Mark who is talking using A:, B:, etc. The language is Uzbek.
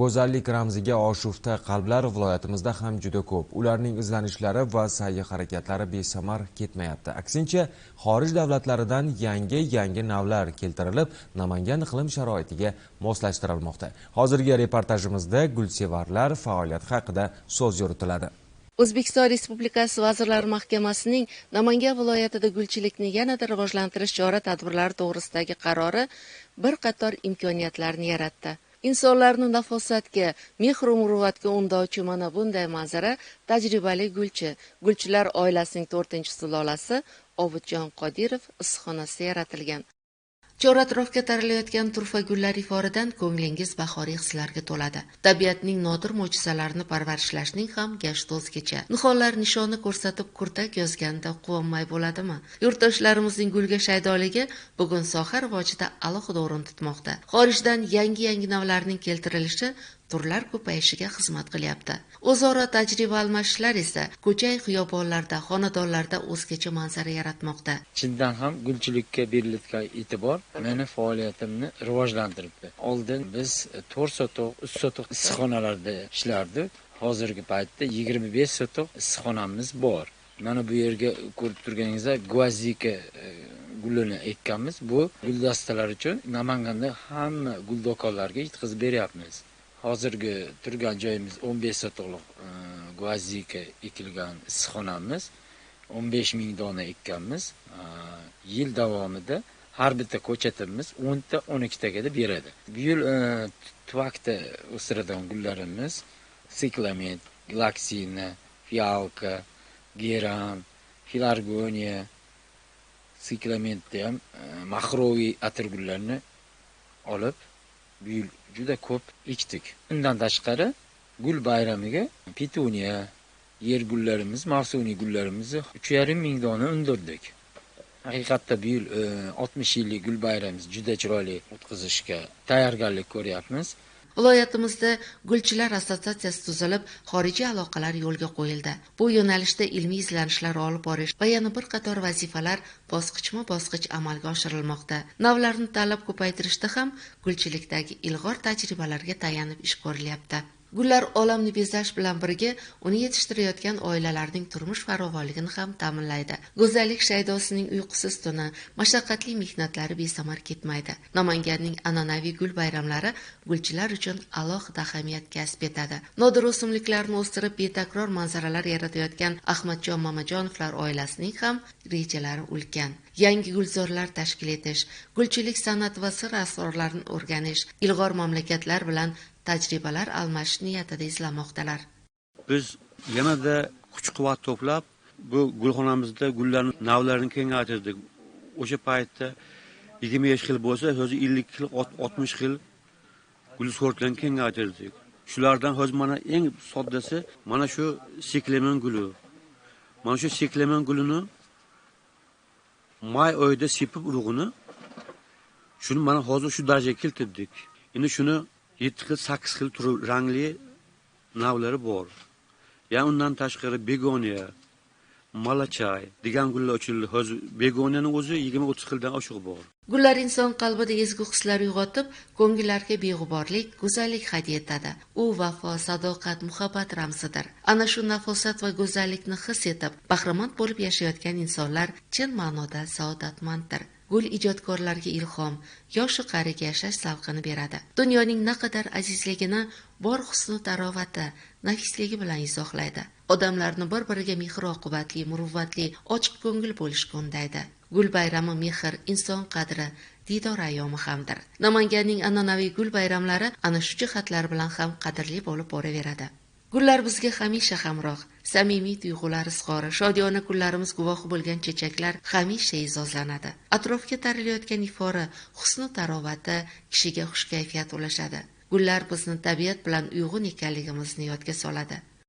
A: go'zallik ramziga oshufta qalblar viloyatimizda ham juda ko'p. Ularning izlanishlari va sa'yi harakatlari besamar ketmayapti. Aksincha xorij davlatlaridan yangi yangi navlar keltirilib namangan iqlim sharoitiga moslashtirilmoqda. Hozirgi reportajimizda gulsevarlar faoliyati haqida so'z yuritiladi.
B: O'zbekiston respublikasi vazirlar mahkamasining namangan viloyatida gulchilikni yanada rivojlantirish chora tadbirlari to'g'risidagi qarori bir qator imkoniyatlarni yaratdi. Insonlarni nafosatga mehru muruvvatga undovchi mana bunday manzara tajribali gulchi. Gulchilar oilasining to'rtinchi sulolasi obidjon qodirov issiqxonasida yaratilgan. Chor atrofga taralayotgan turfa gullar iforidan ko'nglingiz bahoriy hislarga to'ladi. Tabiatning nodir mo'jizalarini parvarishlashning ham gashti o'zgacha nihollar nishoni ko'rsatib kurtak yozganda quvonmay bo'ladimi? Yurtdoshlarimizning gulga shaydoligi bugun soha rivojida alohida o'rin tutmoqda. Xorijdan yangi yangi navlarning keltirilishi turlar ko'payishiga xizmat qilyapti. O'zaro tajriba almashishlar esa ko'chay xiyobonlarda xonadonlarda o'zgacha manzara yaratmoqda.
C: Chindan ham gulchilikka berilayotgan e'tibor meni faoliyatimni rivojlantiribdi. Oldin biz to'rt sotuq uch sotuq issiqxonalarda ishlardik. Hozirgi paytda yigirma besh sotuq issiqxonamiz bor. Mana bu yerga ko'rib turganingizdek e, gvazika e, gulini ekkanmiz. Bu guldastalar uchun namanganda hamma gul do'konlariga yetkazib beryapmiz. Hozirgi turgan joyimiz o'n besh sotiqlik e, gvazika ekilgan issiqxonamiz. o'n besh ming dona ekkanmiz. Yil davomida har bitta ko'chatimiz o'nta o'n ikkitagada beradi. Bu yil e, tuvakda o'stiradigan gullarimiz siklamen glaksina fialka geram filargoniya siklamentda ham e, mahroviy atirgullarni olib bu yil juda ko'p ekdik undan tashqari gul bayramiga petuniya yer gullarimiz mavsumiy gullarimizni uch yarim ming dona undirdik. Haqiqatda bu yil e, oltmish yillik gul bayramimizni juda chiroyli o'tkazishga tayyorgarlik ko'ryapmiz.
B: Viloyatimizda gulchilar assotsiatsiyasi tuzilib xorijiy aloqalar yo'lga qo'yildi. Bu yo'nalishda ilmiy izlanishlar olib borish va yana bir qator vazifalar bosqichma bosqich amalga oshirilmoqda. Navlarni tanlab ko'paytirishda ham gulchilikdagi ilg'or tajribalarga tayanib ish ko'rilyapti. Gullar olamni bezash bilan birga uni yetishtirayotgan oilalarning turmush farovonligini ham ta'minlaydi. Go'zallik shaydosining uyqusiz tuni mashaqqatli mehnatlari besamar ketmaydi. Namanganning an'anaviy gul bayramlari gulchilar uchun alohida ahamiyat kasb etadi. Nodir o'simliklarni o'stirib betakror manzaralar yaratayotgan ahmadjon mamajonovlar oilasining ham rejalari ulkan. Yangi gulzorlar tashkil etish gulchilik san'ati va sir asrorlarini o'rganish ilg'or mamlakatlar bilan tajribalar almashish niyatida izlamoqdalar.
D: Biz yanada kuch quvvat to'plab bu gulxonamizda gullarni navlarini kengaytirdik. O'sha paytda yigirma besh xil bo'lsa hozir ellik xil oltmish xil gul sortlarini kengaytirdik. Shulardan hozir mana eng soddasi mana shu siklemen guli. Mana shu siklemen gulini may oyida sepib urug'ini shuni mana hozir shu darajaga keltirdik. Endi shuni yetti xil sakkiz xil turi rangli navlari bor. Yana undan tashqari begoniya malachay degan gullar uchun hozir begoniyani o'zi yigirma o'ttiz xildan oshiq bor.
B: Gullar inson qalbida ezgu hislar uyg'otib ko'ngillarga beg'uborlik go'zallik hadya etadi. U vafo sadoqat muhabbat ramzidir. Ana shu nafosat va go'zallikni his etib bahramand bo'lib yashayotgan insonlar chin ma'noda saodatmanddir. Gul ijodkorlarga ilhom yoshu qariga yashash zavqini beradi. Dunyoning naqadar azizligini bor husni tarovati nafisligi bilan izohlaydi. Odamlarni bir biriga mehr oqibatli muruvvatli ochiq ko'ngil bo'lishga undaydi. Gul bayrami mehr inson qadri diydor ayyomi hamdir. Namanganning an'anaviy gul bayramlari ana shu jihatlar bilan ham qadrli bo'lib boraveradi. Gullar bizga hamisha hamroh. Samimiy tuyg'ular izhori. Shodiyona kunlarimiz guvohi bo'lgan chechaklar hamisha e'zozlanadi atrofga tarilayotgan ifora husnu tarovati kishiga xush kayfiyat ulashadi. Gullar bizni tabiat bilan uyg'un ekanligimizni yodga soladi.